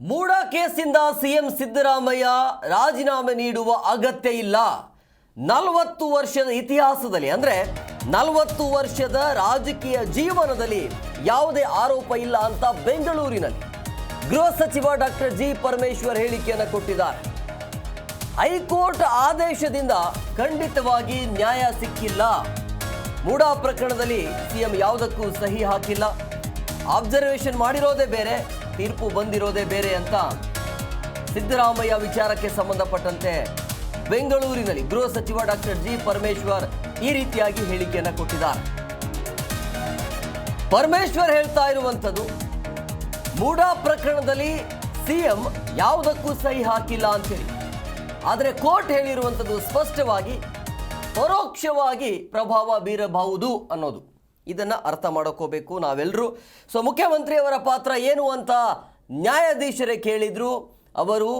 ಮೂಡ ಕೇಸಿಂದ CM Siddaramaiah ರಾಜೀನಾಮೆ ನೀಡುವ ಅಗತ್ಯ ಇಲ್ಲ. ನಲವತ್ತು ವರ್ಷದ ಇತಿಹಾಸದಲ್ಲಿ, ಅಂದ್ರೆ ನಲವತ್ತು ವರ್ಷದ ರಾಜಕೀಯ ಜೀವನದಲ್ಲಿ ಯಾವುದೇ ಆರೋಪ ಇಲ್ಲ ಅಂತ ಬೆಂಗಳೂರಿನಲ್ಲಿ ಗೃಹ ಸಚಿವ ಡಾಕ್ಟರ್ ಜಿ ಪರಮೇಶ್ವರ್ ಹೇಳಿಕೆಯನ್ನು ಕೊಟ್ಟಿದ್ದಾರೆ. ಹೈಕೋರ್ಟ್ ಆದೇಶದಿಂದ ಖಂಡಿತವಾಗಿ ನ್ಯಾಯ ಸಿಕ್ಕಿಲ್ಲ. ಮೂಡಾ ಪ್ರಕರಣದಲ್ಲಿ ಸಿಎಂ ಯಾವುದಕ್ಕೂ ಸಹಿ ಹಾಕಿಲ್ಲ. ಅಬ್ಸರ್ವೇಷನ್ ಮಾಡಿರೋದೇ ಬೇರೆ. ತೀರ್ಪು ಬಂದಿರೋದೇ ಬೇರೆ ಅಂತ ಸಿದ್ದರಾಮಯ್ಯ ವಿಚಾರಕ್ಕೆ ಸಂಬಂಧಪಟ್ಟಂತೆ ಬೆಂಗಳೂರಿನಲ್ಲಿ ಗೃಹ ಸಚಿವ ಡಾಕ್ಟರ್ ಜಿ ಪರಮೇಶ್ವರ್ ಈ ರೀತಿಯಾಗಿ ಹೇಳಿಕೆಯನ್ನು ಕೊಟ್ಟಿದ್ದಾರೆ. ಪರಮೇಶ್ವರ್ ಹೇಳ್ತಾ ಇರುವಂಥದ್ದು, ಮೂಡಾ ಪ್ರಕರಣದಲ್ಲಿ ಸಿಎಂ ಯಾವುದಕ್ಕೂ ಸಹಿ ಹಾಕಿಲ್ಲ ಅಂತೇಳಿ. ಆದರೆ ಕೋರ್ಟ್ ಹೇಳಿರುವಂಥದ್ದು ಸ್ಪಷ್ಟವಾಗಿ, ಪರೋಕ್ಷವಾಗಿ ಪ್ರಭಾವ ಬೀರಬಹುದು ಅನ್ನೋದು. ಇದನ್ನ ಅರ್ಥ ಮಾಡ್ಕೋಬೇಕು ನಾವೆಲ್ಲರೂ ಸೊ ಮುಖ್ಯಮಂತ್ರಿಯವರ ಪಾತ್ರ ಏನು ಅಂತ ನ್ಯಾಯಾಧೀಶರೇ ಕೇಳಿದರು. ಅವರು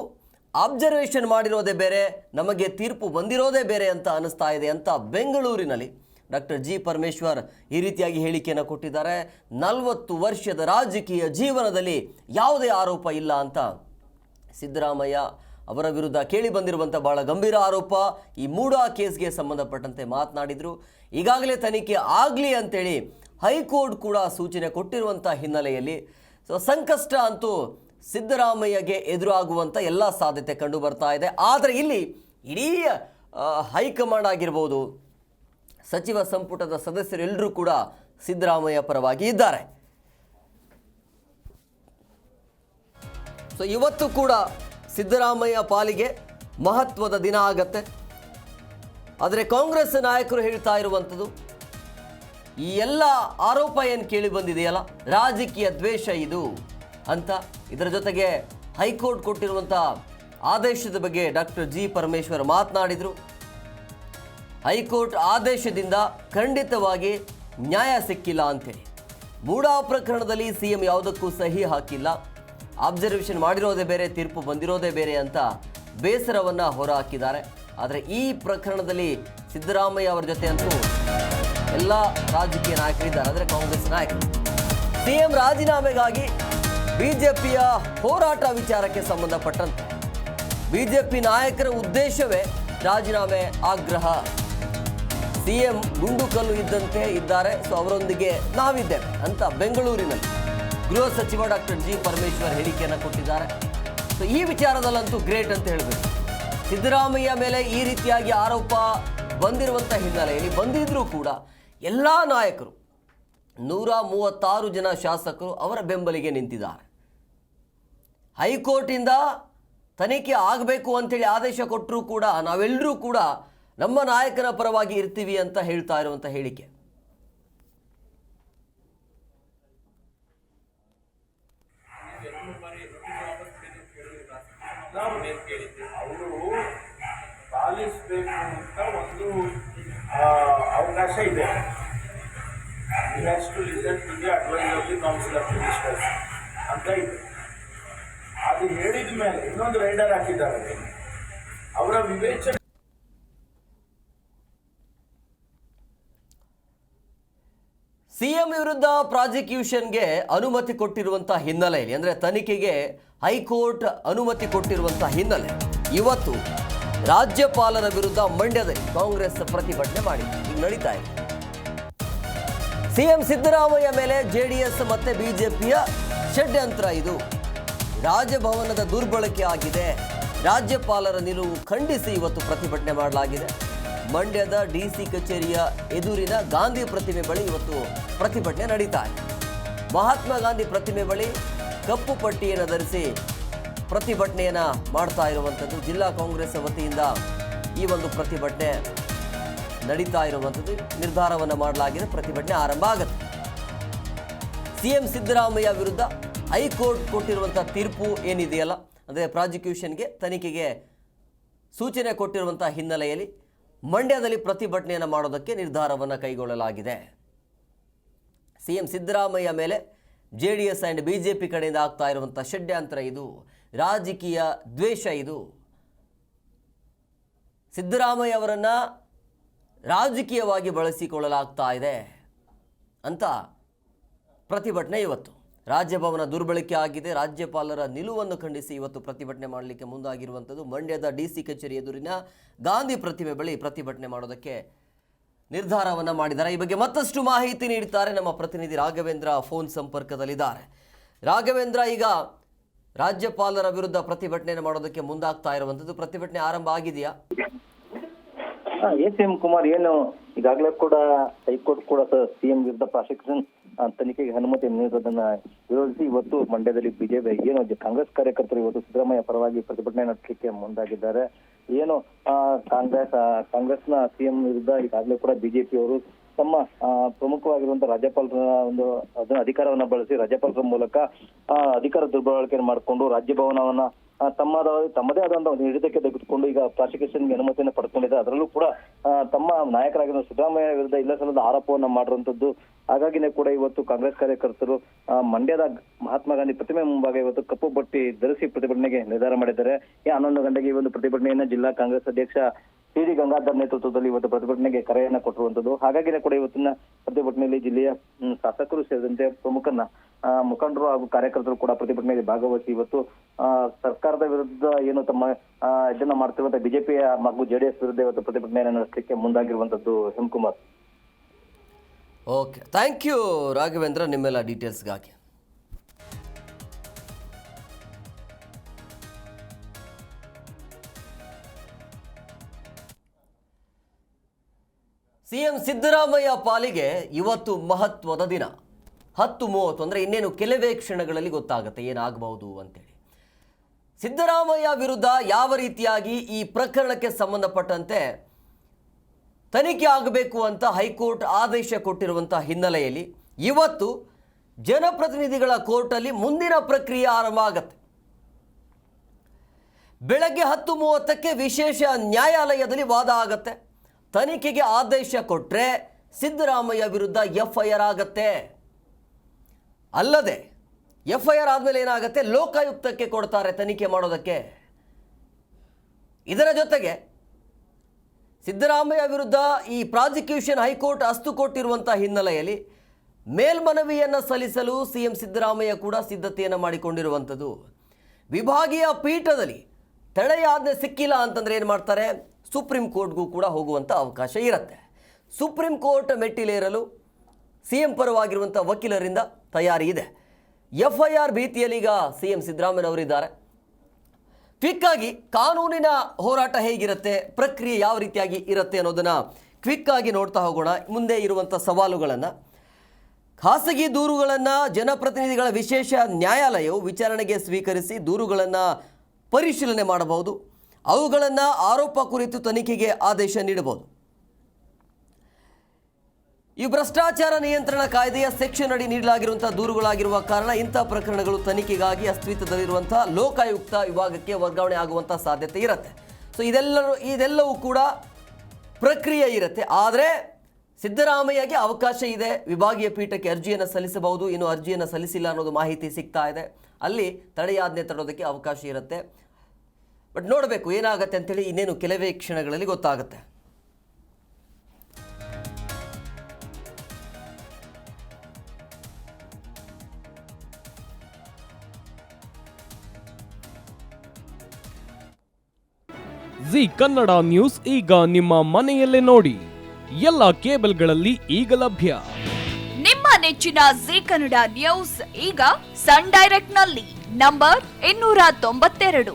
ಅಬ್ಸರ್ವೇಷನ್ ಮಾಡಿರೋದೇ ಬೇರೆ, ನಮಗೆ ತೀರ್ಪು ಬಂದಿರೋದೇ ಬೇರೆ ಅಂತ ಅನಿಸ್ತಾ ಇದೆ ಅಂತ ಬೆಂಗಳೂರಿನಲ್ಲಿ ಡಾಕ್ಟರ್ ಜಿ ಪರಮೇಶ್ವರ್ ಈ ರೀತಿಯಾಗಿ ಹೇಳಿಕೆಯನ್ನು ಕೊಟ್ಟಿದ್ದಾರೆ. ನಲವತ್ತು ವರ್ಷದ ರಾಜಕೀಯ ಜೀವನದಲ್ಲಿ ಯಾವುದೇ ಆರೋಪ ಇಲ್ಲ ಅಂತ ಸಿದ್ದರಾಮಯ್ಯ ಅವರ ವಿರುದ್ಧ ಕೇಳಿ ಬಂದಿರುವಂಥ ಬಹಳ ಗಂಭೀರ ಆರೋಪ ಈ ಮೂಡಾ ಕೇಸ್ಗೆ ಸಂಬಂಧಪಟ್ಟಂತೆ ಮಾತನಾಡಿದರು. ಈಗಾಗಲೇ ತನಿಖೆ ಆಗಲಿ ಅಂತೇಳಿ ಹೈಕೋರ್ಟ್ ಕೂಡ ಸೂಚನೆ ಕೊಟ್ಟಿರುವಂಥ ಹಿನ್ನೆಲೆಯಲ್ಲಿ ಸೊ ಸಂಕಷ್ಟ ಅಂತೂ ಸಿದ್ದರಾಮಯ್ಯಗೆ ಎದುರಾಗುವಂಥ ಎಲ್ಲ ಸಾಧ್ಯತೆ ಕಂಡು ಬರ್ತಾ ಇದೆ. ಆದರೆ ಇಲ್ಲಿ ಇಡೀ ಹೈಕಮಾಂಡ್ ಆಗಿರ್ಬೋದು ಸಚಿವ ಸಂಪುಟದ ಸದಸ್ಯರೆಲ್ಲರೂ ಕೂಡ ಸಿದ್ದರಾಮಯ್ಯ ಪರವಾಗಿ ಇದ್ದಾರೆ. ಸೊ ಇವತ್ತು ಕೂಡ ಸಿದ್ದರಾಮಯ್ಯ ಪಾಲಿಗೆ ಮಹತ್ವದ ದಿನ ಆಗತ್ತೆ. ಆದರೆ ಕಾಂಗ್ರೆಸ್ ನಾಯಕರು ಹೇಳ್ತಾ ಇರುವಂಥದ್ದು, ಈ ಎಲ್ಲ ಆರೋಪ ಏನು ಕೇಳಿ ಬಂದಿದೆಯಲ್ಲ, ರಾಜಕೀಯ ದ್ವೇಷ ಇದು ಅಂತ. ಇದರ ಜೊತೆಗೆ ಹೈಕೋರ್ಟ್ ಕೊಟ್ಟಿರುವಂಥ ಆದೇಶದ ಬಗ್ಗೆ ಡಾಕ್ಟರ್ ಜಿ ಪರಮೇಶ್ವರ್ ಮಾತನಾಡಿದರು. ಹೈಕೋರ್ಟ್ ಆದೇಶದಿಂದ ಖಂಡಿತವಾಗಿ ನ್ಯಾಯ ಸಿಕ್ಕಿಲ್ಲ ಅಂತೇಳಿ ಮೂಡಾ ಪ್ರಕರಣದಲ್ಲಿ ಸಿಎಂ ಯಾವುದಕ್ಕೂ ಸಹಿ ಹಾಕಿಲ್ಲ. ಅಬ್ಸರ್ವೇಷನ್ ಮಾಡಿರೋದೇ ಬೇರೆ, ತೀರ್ಪು ಬಂದಿರೋದೇ ಬೇರೆ ಅಂತ ಬೇಸರವನ್ನು ಹೊರಹಾಕಿದ್ದಾರೆ. ಆದರೆ ಈ ಪ್ರಕರಣದಲ್ಲಿ ಸಿದ್ದರಾಮಯ್ಯ ಅವರ ಜೊತೆ ಅಂತೂ ಎಲ್ಲ ರಾಜಕೀಯ ನಾಯಕರಿದ್ದಾರೆ. ಅಂದರೆ ಕಾಂಗ್ರೆಸ್ ನಾಯಕರು ಸಿಎಂ ರಾಜೀನಾಮೆಗಾಗಿ ಬಿಜೆಪಿಯ ಹೋರಾಟ ವಿಚಾರಕ್ಕೆ ಸಂಬಂಧಪಟ್ಟಂತೆ. ಬಿಜೆಪಿ ನಾಯಕರ ಉದ್ದೇಶವೇ ರಾಜೀನಾಮೆ ಆಗ್ರಹ. ಸಿಎಂ ಗುಂಡುಕಲ್ಲು ಇದ್ದಂತೆ ಇದ್ದಾರೆ. ಸೊ ಅವರೊಂದಿಗೆ ನಾವಿದ್ದೇವೆ ಅಂತ ಬೆಂಗಳೂರಿನಲ್ಲಿ. ಗೃಹ ಸಚಿವ ಡಾಕ್ಟರ್ ಜಿ ಪರಮೇಶ್ವರ್ ಹೇಳಿಕೆಯನ್ನು ಕೊಟ್ಟಿದ್ದಾರೆ. ಸೊ ಈ ವಿಚಾರದಲ್ಲಂತೂ ಗ್ರೇಟ್ ಅಂತ ಹೇಳಬೇಕು. ಸಿದ್ದರಾಮಯ್ಯ ಮೇಲೆ ಈ ರೀತಿಯಾಗಿ ಆರೋಪ ಬಂದಿರುವಂಥ ಹಿನ್ನೆಲೆಯಲ್ಲಿ ಬಂದಿದ್ದರೂ ಕೂಡ ಎಲ್ಲ ನಾಯಕರು, ನೂರ ಮೂವತ್ತಾರು ಜನ ಶಾಸಕರು ಅವರ ಬೆಂಬಲಿಗೆ ನಿಂತಿದ್ದಾರೆ. ಹೈಕೋರ್ಟಿಂದ ತನಿಖೆ ಆಗಬೇಕು ಅಂಥೇಳಿ ಆದೇಶ ಕೊಟ್ಟರೂ ಕೂಡ ನಾವೆಲ್ಲರೂ ಕೂಡ ನಮ್ಮ ನಾಯಕರ ಪರವಾಗಿ ಇರ್ತೀವಿ ಅಂತ ಹೇಳ್ತಾ ಇರುವಂಥ ಹೇಳಿಕೆ. ಅವರು ಪಾಲಿಸಬೇಕು ಅಂತ ಒಂದು ಅವಕಾಶ ಇದೆ to listen to the advice of the council of ministers ಅಂತ ಇದೆ ಅದು ಹೇಳಿದ ಮೇಲೆ ಇನ್ನೊಂದು ರೈಡರ್ ಹಾಕಿದ್ದಾರೆ ಅವರ ವಿವೇಚನೆ ಸಿಎಂ ವಿರುದ್ಧ ಪ್ರಾಸಿಕ್ಯೂಷನ್ಗೆ ಅನುಮತಿ ಕೊಟ್ಟಿರುವಂಥ ಹಿನ್ನೆಲೆಯಲ್ಲಿ, ಅಂದರೆ ತನಿಖೆಗೆ ಹೈಕೋರ್ಟ್ ಅನುಮತಿ ಕೊಟ್ಟಿರುವಂಥ ಹಿನ್ನೆಲೆ, ಇವತ್ತು ರಾಜ್ಯಪಾಲರ ವಿರುದ್ಧ ಮಂಡ್ಯದಲ್ಲಿ ಕಾಂಗ್ರೆಸ್ ಪ್ರತಿಭಟನೆ ಮಾಡಿದೆ. ಈಗ ನಡೀತಾ ಇದೆ. ಸಿಎಂ ಸಿದ್ದರಾಮಯ್ಯ ಮೇಲೆ ಜೆಡಿಎಸ್ ಮತ್ತೆ ಬಿಜೆಪಿಯ ಷಡ್ಯಂತ್ರ ಇದು. ರಾಜಭವನದ ದುರ್ಬಳಕೆ ಆಗಿದೆ. ರಾಜ್ಯಪಾಲರ ನಿಲುವು ಖಂಡಿಸಿ ಇವತ್ತು ಪ್ರತಿಭಟನೆ ಮಾಡಲಾಗಿದೆ. ಮಂಡ್ಯದ ಡಿಸಿ ಕಚೇರಿಯ ಎದುರಿನ ಗಾಂಧಿ ಪ್ರತಿಮೆ ಬಳಿ ಇವತ್ತು ಪ್ರತಿಭಟನೆ ನಡೀತಾ ಇದೆ. ಮಹಾತ್ಮ ಗಾಂಧಿ ಪ್ರತಿಮೆ ಬಳಿ ಕಪ್ಪು ಪಟ್ಟಿಯನ್ನು ಧರಿಸಿ ಪ್ರತಿಭಟನೆಯನ್ನು ಮಾಡ್ತಾ ಇರುವಂಥದ್ದು ಜಿಲ್ಲಾ ಕಾಂಗ್ರೆಸ್ ವತಿಯಿಂದ ಈ ಒಂದು ಪ್ರತಿಭಟನೆ ನಡೀತಾ ಇರುವಂಥದ್ದು. ನಿರ್ಧಾರವನ್ನು ಮಾಡಲಾಗಿದೆ, ಪ್ರತಿಭಟನೆ ಆರಂಭ ಆಗುತ್ತೆ. ಸಿಎಂ ಸಿದ್ದರಾಮಯ್ಯ ವಿರುದ್ಧ ಹೈಕೋರ್ಟ್ ಕೊಟ್ಟಿರುವಂಥ ತೀರ್ಪು ಏನಿದೆಯಲ್ಲ ಅಂದರೆ ಪ್ರಾಸಿಕ್ಯೂಷನ್ಗೆ ತನಿಖೆಗೆ ಸೂಚನೆ ಕೊಟ್ಟಿರುವಂಥ ಹಿನ್ನೆಲೆಯಲ್ಲಿ ಮಂಡ್ಯದಲ್ಲಿ ಪ್ರತಿಭಟನೆಯನ್ನು ಮಾಡೋದಕ್ಕೆ ನಿರ್ಧಾರವನ್ನು ಕೈಗೊಳ್ಳಲಾಗಿದೆ. ಸಿ ಎಂ ಸಿದ್ದರಾಮಯ್ಯ ಮೇಲೆ J D S and B J P ಕಡೆಯಿಂದ ಆಗ್ತಾ ಇರುವಂಥ ಷಡ್ಯಂತ್ರ ಇದು. ರಾಜಕೀಯ ದ್ವೇಷ ಇದು. ಸಿದ್ದರಾಮಯ್ಯ ಅವರನ್ನು ರಾಜಕೀಯವಾಗಿ ಬಳಸಿಕೊಳ್ಳಲಾಗ್ತಾ ಇದೆ ಅಂತ ಪ್ರತಿಭಟನೆ ಇವತ್ತು. ರಾಜ್ಯಭವನ ದುರ್ಬಳಕೆ ಆಗಿದೆ. ರಾಜ್ಯಪಾಲರ ನಿಲುವನ್ನು ಖಂಡಿಸಿ ಇವತ್ತು ಪ್ರತಿಭಟನೆ ಮಾಡಲಿಕ್ಕೆ ಮುಂದಾಗಿರುವಂಥದ್ದು ಮಂಡ್ಯದ ಡಿ ಸಿ ಕಚೇರಿ ಎದುರಿನ ಗಾಂಧಿ ಪ್ರತಿಮೆ ಬಳಿ ಪ್ರತಿಭಟನೆ ಮಾಡೋದಕ್ಕೆ ನಿರ್ಧಾರವನ್ನು ಮಾಡಿದ್ದಾರೆ. ಈ ಬಗ್ಗೆ ಮತ್ತಷ್ಟು ಮಾಹಿತಿ ನೀಡುತ್ತಾರೆ ನಮ್ಮ ಪ್ರತಿನಿಧಿ ರಾಘವೇಂದ್ರ ಫೋನ್ ಸಂಪರ್ಕದಲ್ಲಿದ್ದಾರೆ. ರಾಘವೇಂದ್ರ, ಈಗ ರಾಜ್ಯಪಾಲರ ವಿರುದ್ಧ ಪ್ರತಿಭಟನೆ ಮಾಡೋದಕ್ಕೆ ಮುಂದಾಗ್ತಾ ಇರುವಂಥದ್ದು ಪ್ರತಿಭಟನೆ ಆರಂಭ ಆಗಿದೆಯಾ? ಎಸ್ ಎಂ ಕುಮಾರ್ ಏನು ಈಗಾಗಲೇ ಕೂಡ ಹೈಕೋರ್ಟ್ ಕೂಡ ಸಿಎಂ ವಿರುದ್ಧ ಪ್ರಾಸಿಕ್ಯೂಷನ್ ತನಿಖೆಗೆ ಅನುಮತಿ ನೀಡುವುದನ್ನ ವಿರೋಧಿಸಿ ಇವತ್ತು ಮಂಡ್ಯದಲ್ಲಿ ಬಿಜೆಪಿ ಏನು ಕಾಂಗ್ರೆಸ್ ಕಾರ್ಯಕರ್ತರು ಇವತ್ತು ಸಿದ್ದರಾಮಯ್ಯ ಪರವಾಗಿ ಪ್ರತಿಭಟನೆ ನಡೆಸಲಿಕ್ಕೆ ಮುಂದಾಗಿದ್ದಾರೆ. ಏನು ಕಾಂಗ್ರೆಸ್ ಕಾಂಗ್ರೆಸ್ನ ಸಿಎಂ ವಿರುದ್ಧ ಈಗಾಗಲೇ ಕೂಡ ಬಿಜೆಪಿ ಅವರು ತಮ್ಮ ಪ್ರಮುಖವಾಗಿರುವಂತಹ ರಾಜ್ಯಪಾಲರ ಒಂದು ಅದನ್ನ ಅಧಿಕಾರವನ್ನ ಬಳಸಿ ರಾಜ್ಯಪಾಲರ ಮೂಲಕ ಅಧಿಕಾರ ದುರ್ಬಳಕೆ ಮಾಡಿಕೊಂಡು ರಾಜ್ಯಭವನವನ್ನ ಆ, ತಮ್ಮದ, ತಮ್ಮದೇ ಆದಂತಹ ಒಂದು ಹಿಡಿತಕ್ಕೆ ತೆಗೆದುಕೊಂಡು ಈಗ ಪ್ರಾಸಿಕ್ಯೂಷನ್ಗೆ ಅನುಮತಿಯನ್ನು ಪಡ್ಕೊಂಡಿದೆ. ಅದರಲ್ಲೂ ಕೂಡ ತಮ್ಮ ನಾಯಕರಾಗಿರುವ ಸಿದ್ದರಾಮಯ್ಯ ವಿರುದ್ಧ ಇಲ್ಲ ಸಲ್ಲದ ಆರೋಪವನ್ನು ಮಾಡಿರುವಂತದ್ದು, ಹಾಗಾಗಿನೇ ಕೂಡ ಇವತ್ತು ಕಾಂಗ್ರೆಸ್ ಕಾರ್ಯಕರ್ತರು ಮಂಡ್ಯದ ಮಹಾತ್ಮ ಗಾಂಧಿ ಪ್ರತಿಮೆ ಮುಂಭಾಗ ಇವತ್ತು ಕಪ್ಪು ಬಟ್ಟಿ ಧರಿಸಿ ಪ್ರತಿಭಟನೆಗೆ ನಿರ್ಧಾರ ಮಾಡಿದ್ದಾರೆ. ಹನ್ನೊಂದು ಗಂಟೆಗೆ ಈ ಒಂದು ಪ್ರತಿಭಟನೆಯನ್ನ ಜಿಲ್ಲಾ ಕಾಂಗ್ರೆಸ್ ಅಧ್ಯಕ್ಷ ಸಿ ಡಿ ಗಂಗಾಧರ್ ನೇತೃತ್ವದಲ್ಲಿ ಇವತ್ತು ಪ್ರತಿಭಟನೆಗೆ ಕರೆಯನ್ನ ಕೊಟ್ಟಿರುವಂತದ್ದು. ಹಾಗಾಗಿನೇ ಕೂಡ ಇವತ್ತಿನ ಪ್ರತಿಭಟನೆಯಲ್ಲಿ ಜಿಲ್ಲೆಯ ಶಾಸಕರು ಸೇರಿದಂತೆ ಪ್ರಮುಖನ ಮುಖಂಡರು ಹಾಗೂ ಕಾರ್ಯಕರ್ತರು ಕೂಡ ಪ್ರತಿಭಟನೆಯಲ್ಲಿ ಭಾಗವಹಿಸಿ ಇವತ್ತು ಸರ್ಕಾರದ ವಿರುದ್ಧ ಏನು ತಮ್ಮ ಇದನ್ನ ಮಾಡ್ತಿರುವಂತ ಬಿಜೆಪಿಯ ಹಾಗೂ ಜೆಡಿಎಸ್ ವಿರುದ್ಧ ಇವತ್ತು ಪ್ರತಿಭಟನೆಯನ್ನು ನಡೆಸಲಿಕ್ಕೆ ಮುಂದಾಗಿರುವಂತದ್ದು Hemakumar. Okay. Thank you Raghavendra. ನಿಮ್ಮೆಲ್ಲ ಡೀಟೇಲ್ಸ್ಗಾಗಿ ಸಿಎಂ ಸಿದ್ದರಾಮಯ್ಯ ಪಾಲಿಗೆ ಇವತ್ತು ಮಹತ್ವದ ದಿನ. ಹತ್ತು ಮೂವತ್ತು ಅಂದರೆ ಇನ್ನೇನು ಕೆಲವೇ ಕ್ಷಣಗಳಲ್ಲಿ ಗೊತ್ತಾಗುತ್ತೆ ಏನಾಗಬಹುದು ಅಂತೇಳಿ. ಸಿದ್ದರಾಮಯ್ಯ ವಿರುದ್ಧ ಯಾವ ರೀತಿಯಾಗಿ ಈ ಪ್ರಕರಣಕ್ಕೆ ಸಂಬಂಧಪಟ್ಟಂತೆ ತನಿಖೆ ಆಗಬೇಕು ಅಂತ ಹೈಕೋರ್ಟ್ ಆದೇಶ ಕೊಟ್ಟಿರುವಂಥ ಹಿನ್ನೆಲೆಯಲ್ಲಿ ಇವತ್ತು ಜನಪ್ರತಿನಿಧಿಗಳ ಕೋರ್ಟಲ್ಲಿ ಮುಂದಿನ ಪ್ರಕ್ರಿಯೆ ಆರಂಭ ಆಗತ್ತೆ. ಬೆಳಗ್ಗೆ ಹತ್ತು ಮೂವತ್ತಕ್ಕೆ ವಿಶೇಷ ನ್ಯಾಯಾಲಯದಲ್ಲಿ ವಾದ ಆಗತ್ತೆ. ತನಿಖೆಗೆ ಆದೇಶ ಕೊಟ್ಟರೆ ಸಿದ್ದರಾಮಯ್ಯ ವಿರುದ್ಧ ಎಫ್ ಐ ಆರ್ ಆಗತ್ತೆ. ಅಲ್ಲದೆ ಎಫ್ ಐ ಆರ್ ಆದಮೇಲೆ ಏನಾಗುತ್ತೆ? ಲೋಕಾಯುಕ್ತಕ್ಕೆ ಕೊಡ್ತಾರೆ ತನಿಖೆ ಮಾಡೋದಕ್ಕೆ. ಇದರ ಜೊತೆಗೆ ಸಿದ್ದರಾಮಯ್ಯ ವಿರುದ್ಧ ಈ ಪ್ರಾಸಿಕ್ಯೂಷನ್ ಹೈಕೋರ್ಟ್ ಅಸ್ತು ಕೊಟ್ಟಿರುವಂಥ ಹಿನ್ನೆಲೆಯಲ್ಲಿ ಮೇಲ್ಮನವಿಯನ್ನು ಸಲ್ಲಿಸಲು ಸಿ ಎಂ ಸಿದ್ದರಾಮಯ್ಯ ಕೂಡ ಸಿದ್ಧತೆಯನ್ನು ಮಾಡಿಕೊಂಡಿರುವಂಥದ್ದು. ವಿಭಾಗೀಯ ಪೀಠದಲ್ಲಿ ತಡೆಯಾಜ್ಞೆ ಸಿಕ್ಕಿಲ್ಲ ಅಂತಂದ್ರೆ ಏನು ಮಾಡ್ತಾರೆ? ಸುಪ್ರೀಂ ಕೋರ್ಟ್ಗೂ ಕೂಡ ಹೋಗುವಂಥ ಅವಕಾಶ ಇರುತ್ತೆ. ಸುಪ್ರೀಂ ಕೋರ್ಟ್ ಮೆಟ್ಟಿಲೇರಲು ಸಿ ಎಂ ಪರವಾಗಿರುವಂಥ ವಕೀಲರಿಂದ ತಯಾರಿ ಇದೆ. ಎಫ್ ಐ ಆರ್ ಭೀತಿಯಲ್ಲಿ ಈಗ ಸಿ ಎಂ ಸಿದ್ದರಾಮಯ್ಯನವರಿದ್ದಾರೆ ಕ್ವಿಕ್ಕಾಗಿ ಕಾನೂನಿನ ಹೋರಾಟ ಹೇಗಿರುತ್ತೆ, ಪ್ರಕ್ರಿಯೆ ಯಾವ ರೀತಿಯಾಗಿ ಇರುತ್ತೆ ಅನ್ನೋದನ್ನು ಕ್ವಿಕ್ಕಾಗಿ ನೋಡ್ತಾ ಹೋಗೋಣ. ಮುಂದೆ ಇರುವಂಥ ಸವಾಲುಗಳನ್ನು. ಖಾಸಗಿ ದೂರುಗಳನ್ನು ಜನಪ್ರತಿನಿಧಿಗಳ ವಿಶೇಷ ನ್ಯಾಯಾಲಯವು ವಿಚಾರಣೆಗೆ ಸ್ವೀಕರಿಸಿ ದೂರುಗಳನ್ನು ಪರಿಶೀಲನೆ ಮಾಡಬಹುದು. ಅವುಗಳನ್ನು ಆರೋಪ ಕುರಿತು ತನಿಖೆಗೆ ಆದೇಶ ನೀಡಬಹುದು. ಈ ಭ್ರಷ್ಟಾಚಾರ ನಿಯಂತ್ರಣ ಕಾಯ್ದೆಯ ಸೆಕ್ಷನ್ ಅಡಿ ನೀಡಲಾಗಿರುವಂತಹ ದೂರುಗಳಾಗಿರುವ ಕಾರಣ ಇಂಥ ಪ್ರಕರಣಗಳು ತನಿಖೆಗಾಗಿ ಅಸ್ತಿತ್ವದಲ್ಲಿರುವಂಥ ಲೋಕಾಯುಕ್ತ ವಿಭಾಗಕ್ಕೆ ವರ್ಗಾವಣೆ ಆಗುವಂಥ ಸಾಧ್ಯತೆ ಇರುತ್ತೆ. ಸೊ ಇದೆಲ್ಲರೂ, ಇದೆಲ್ಲವೂ ಕೂಡ ಪ್ರಕ್ರಿಯೆ ಇರುತ್ತೆ. ಆದರೆ ಸಿದ್ದರಾಮಯ್ಯಗೆ ಅವಕಾಶ ಇದೆ. ವಿಭಾಗೀಯ ಪೀಠಕ್ಕೆ ಅರ್ಜಿಯನ್ನು ಸಲ್ಲಿಸಬಹುದು. ಇನ್ನು ಅರ್ಜಿಯನ್ನು ಸಲ್ಲಿಸಿಲ್ಲ ಅನ್ನೋದು ಮಾಹಿತಿ ಸಿಗ್ತಾ ಇದೆ. ಅಲ್ಲಿ ತಡೆಯಾಜ್ಞೆ ತಡೋದಕ್ಕೆ ಅವಕಾಶ ಇರುತ್ತೆ. ಬಟ್ ನೋಡಬೇಕು ಏನಾಗುತ್ತೆ ಅಂತೇಳಿ ಇನ್ನೇನು ಕೆಲವೇ ಕ್ಷಣಗಳಲ್ಲಿ ಗೊತ್ತಾಗುತ್ತೆ. ಜಿ ಕನ್ನಡ ನ್ಯೂಸ್ ಈಗ ನಿಮ್ಮ ಮನೆಯಲ್ಲೇ ನೋಡಿ. ಎಲ್ಲ ಕೇಬಲ್ಗಳಲ್ಲಿ ಈಗ ಲಭ್ಯ. ನಿಮ್ಮ ನೆಚ್ಚಿನ ಜಿ ಕನ್ನಡ ನ್ಯೂಸ್ ಈಗ ಸನ್ ಡೈರೆಕ್ಟ್ನಲ್ಲಿ ನಂಬರ್ ಇನ್ನೂರ ತೊಂಬತ್ತೆರಡು.